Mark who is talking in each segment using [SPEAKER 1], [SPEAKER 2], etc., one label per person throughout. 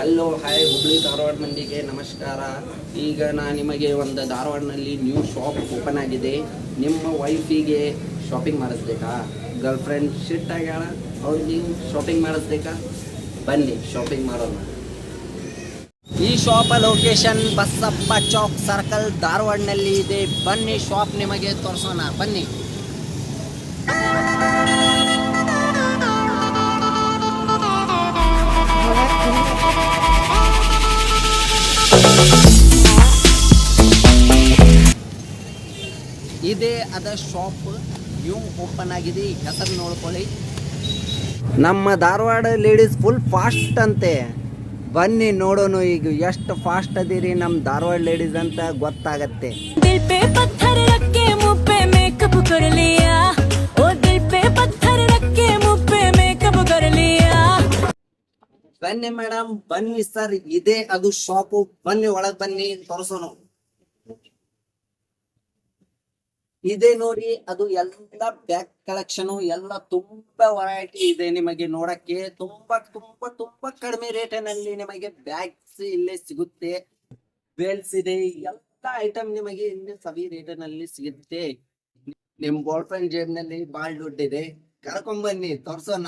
[SPEAKER 1] Hello hi Hubli Dharwad ಮಂದಿಗೆ ನಮಸ್ಕಾರ. ಈಗ ನಾನು ನಿಮಗೆ ಒಂದು ಧಾರವಾಡನಲ್ಲಿ ನ್ಯೂ ಶಾಪ್ ಓಪನ್ ಆಗಿದೆ. ನಿಮ್ಮ ವೈಫಿಗೆ ಶಾಪಿಂಗ್ ಮಾಡಿಸ್ಬೇಕಾ? ಗರ್ಲ್ ಫ್ರೆಂಡ್ ಶಿಟ್ ಆಗ್ಯಾಳ ಅವ್ರಿಗೆ ಶಾಪಿಂಗ್ ಮಾಡಿಸ್ಬೇಕಾ? ಬನ್ನಿ ಶಾಪಿಂಗ್ ಮಾಡೋಣ. ಈ shop location Basappa Chowk circle ಧಾರವಾಡನಲ್ಲಿ ಇದೆ. ಬನ್ನಿ ಶಾಪ್ ನಿಮಗೆ ತೋರಿಸೋಣ. ಬನ್ನಿ. ಇದೇ ಅದ ಶಾಪ್ ನ್ಯೂ ಓಪನ್ ಆಗಿದೆ ಹೆಸರು ನೋಡ್ಕೊಳ್ಳಿ. ನಮ್ಮ ಧಾರವಾಡ ಲೇಡೀಸ್ ಫುಲ್ ಫಾಸ್ಟ್ ಅಂತೆ. ಬನ್ನಿ ನೋಡೋಣ ಈಗ ಎಷ್ಟು ಫಾಸ್ಟ್ ಅದಿರಿ ನಮ್ಮ ಧಾರವಾಡ ಲೇಡೀಸ್ ಅಂತ ಗೊತ್ತಾಗತ್ತೆ. ಬನ್ನಿ ಮೇಡಮ್ ಬನ್ನಿ ಸರ್ ಇದೇ ಅದು ಶಾಪು ಬನ್ನಿ ಒಳಗ್ ಬನ್ನಿ ತೋರಿಸೋಣ. ಇದೇ ನೋಡಿ, ಅದು ಎಲ್ಲ ಬ್ಯಾಗ್ ಕಲೆಕ್ಷನ್ ಎಲ್ಲ ತುಂಬಾ ವೆರೈಟಿ ಇದೆ ನಿಮಗೆ ನೋಡಕ್ಕೆ. ತುಂಬಾ ತುಂಬಾ ತುಂಬಾ ಕಡಿಮೆ ರೇಟಿನಲ್ಲಿ ನಿಮಗೆ ಬ್ಯಾಗ್ಸ್ ಇಲ್ಲೇ ಸಿಗುತ್ತೆ. ಬೇಲ್ಸ್ ಇದೆ, ಎಲ್ಲ ಐಟಮ್ ನಿಮಗೆ ಇಲ್ಲಿ ಸವಿ ರೇಟಿನಲ್ಲಿ ಸಿಗುತ್ತೆ. ನಿಮ್ ಬಾಯ್ ಫ್ರೆಂಡ್ ಜೇಬ್ನಲ್ಲಿ ಬಾಳ್ ಇದೆ. ಕರ್ಕೊಂಡ್ ಬನ್ನಿ, ತೋರ್ಸೋಣ.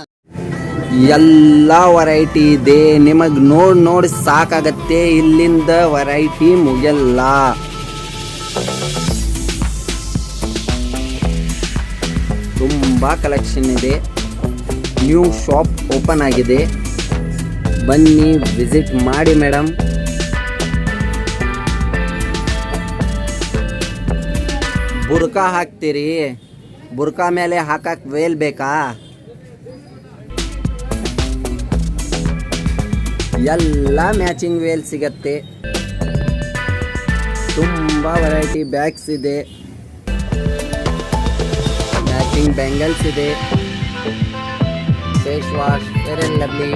[SPEAKER 1] ಎಲ್ಲ ವೆರೈಟಿ ಇದೆ. ನಿಮಗ್ ನೋಡ್, ನೋಡಿ ಸಾಕಾಗತ್ತೆ. ಇಲ್ಲಿಂದ ವೆರೈಟಿ ಮುಗಿಯಲ್ಲ. ತುಂಬಾ ಕಲೆಕ್ಷನ್ ಇದೆ. ನ್ಯೂ ಶಾಪ್ ಓಪನ್ ಆಗಿದೆ. ಬನ್ನಿ ವಿಸಿಟ್ ಮಾಡಿ ಮೇಡಮ್ ಬುರ್ಕಾ ಹಾಕ್ತೀರಿ. ಬುರ್ಕಾ ಮೇಲೆ ಹಾಕಕ್ ವೇಲ್ ಬೇಕಾ? ಎಲ್ಲ ಮ್ಯಾಚಿಂಗ್ ವೇಲ್ ಸಿಗತ್ತೆ. ತುಂಬ ವೆರೈಟಿ ಬ್ಯಾಗ್ಸ್ ಇದೆ. ಮ್ಯಾಚಿಂಗ್ ಬ್ಯಾಂಗಲ್ಸ್ ಇದೆ face wash Fair and Lovely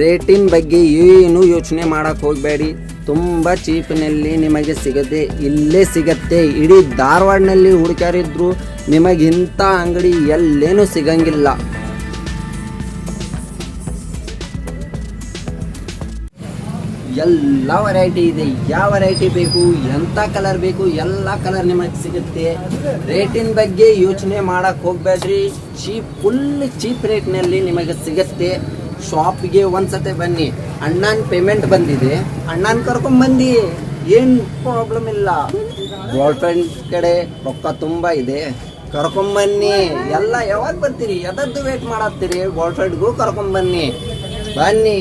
[SPEAKER 1] ರೇಟಿನ ಬಗ್ಗೆ ಏನು ಯೋಚನೆ ಮಾಡಕ್ ಹೋಗಬೇಡಿ. ತುಂಬ ಚೀಪ್ನಲ್ಲಿ ನಿಮಗೆ ಸಿಗತ್ತೆ ಇಲ್ಲೇ ಸಿಗತ್ತೆ. ಇಡೀ ಧಾರವಾಡನಲ್ಲಿ ಹುಡುಕಾರಿದ್ರು ನಿಮಗೆ ಇಂಥ ಅಂಗಡಿ ಎಲ್ಲೇನೂ ಸಿಗಂಗಿಲ್ಲ. ಎಲ್ಲ ವೆರೈಟಿ ಇದೆ. ಯಾವ ವೆರೈಟಿ ಬೇಕು ಎಂಥ ಕಲರ್ ಬೇಕು, ಎಲ್ಲ ಕಲರ್ ನಿಮಗೆ ಸಿಗುತ್ತೆ. ರೇಟಿನ ಬಗ್ಗೆ ಯೋಚನೆ ಮಾಡೋಕ್ಕೆ ಹೋಗ್ಬೇಡ್ರಿ. ಚೀಪ್ ಫುಲ್ ಚೀಪ್ ರೇಟ್ನಲ್ಲಿ ನಿಮಗೆ ಸಿಗತ್ತೆ. ಶಾಪ್ಗೆ ಒಂದ್ಸತಿ ಬನ್ನಿ. ಅಣ್ಣನ ಪೇಮೆಂಟ್ ಬಂದಿದೆ. ಅಣ್ಣನ ಕರ್ಕೊಂಡ್ ಬಂದಿ. ಏನು ಪ್ರಾಬ್ಲಮ್ ಇಲ್ಲ. ಗರ್ಲ್ ಫ್ರೆಂಡ್ ಕಡೆ ರೊಕ್ಕ ತುಂಬಾ ಇದೆ. ಕರ್ಕೊಂಡ್ ಬನ್ನಿ. ಎಲ್ಲ ಯಾವಾಗ ಬರ್ತೀರಿ? ಯದದ್ದು ವೇಟ್ ಮಾಡತ್ತೀರಿ ಗರ್ಲ್ ಫ್ರೆಂಡ್ಗೂ ಕರ್ಕೊಂಡ್ ಬನ್ನಿ. ಬನ್ನಿ.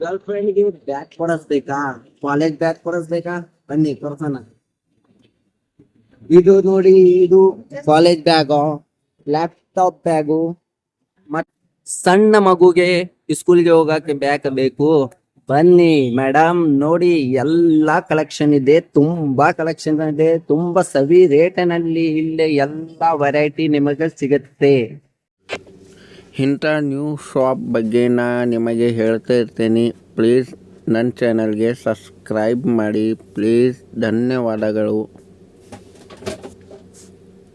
[SPEAKER 1] ಗರ್ಲ್ ಫ್ರೆಂಡ್ಗೆ ಬ್ಯಾಗ್ ಕೊಡಿಸ್ಬೇಕಾ? ಕಾಲೇಜ್ ಬ್ಯಾಗ್ ಕೊಡಿಸ್ಬೇಕಾ? ಬನ್ನಿ ಕೊಡ್ಸೋಣ ಇದು ನೋಡಿ, ಇದು ಕಾಲೇಜ್ ಬ್ಯಾಗು ಲ್ಯಾಪ್ಟಾಪ್ ಬ್ಯಾಗು ಮತ್ ಸಣ್ಣ ಮಗುಗೆ ಸ್ಕೂಲ್ಗೆ ಹೋಗಕ್ಕೆ ಬ್ಯಾಗ್ ಬೇಕು. ಬನ್ನಿ ಮೇಡಮ್ ನೋಡಿ ಎಲ್ಲಾ ಕಲೆಕ್ಷನ್ ಇದೆ, ತುಂಬಾ ಕಲೆಕ್ಷನ್ ಇದೆ, ತುಂಬಾ ಸವಿ ರೇಟಿನಲ್ಲಿ ಇಲ್ಲಿ ಎಲ್ಲಾ ವೆರೈಟಿ ನಿಮಗೆ ಸಿಗುತ್ತೆ. ಇಂಥ ನ್ಯೂ ಶಾಪ್ ಬಗ್ಗೆ ನಾ ನಿಮಗೆ ಹೇಳ್ತಾ ಇರ್ತೀನಿ. ಪ್ಲೀಸ್ ನನ್ನ ಚಾನಲ್ಗೆ ಸಬ್ಸ್ಕ್ರೈಬ್ ಮಾಡಿ. ಪ್ಲೀಸ್ ಧನ್ಯವಾದಗಳು.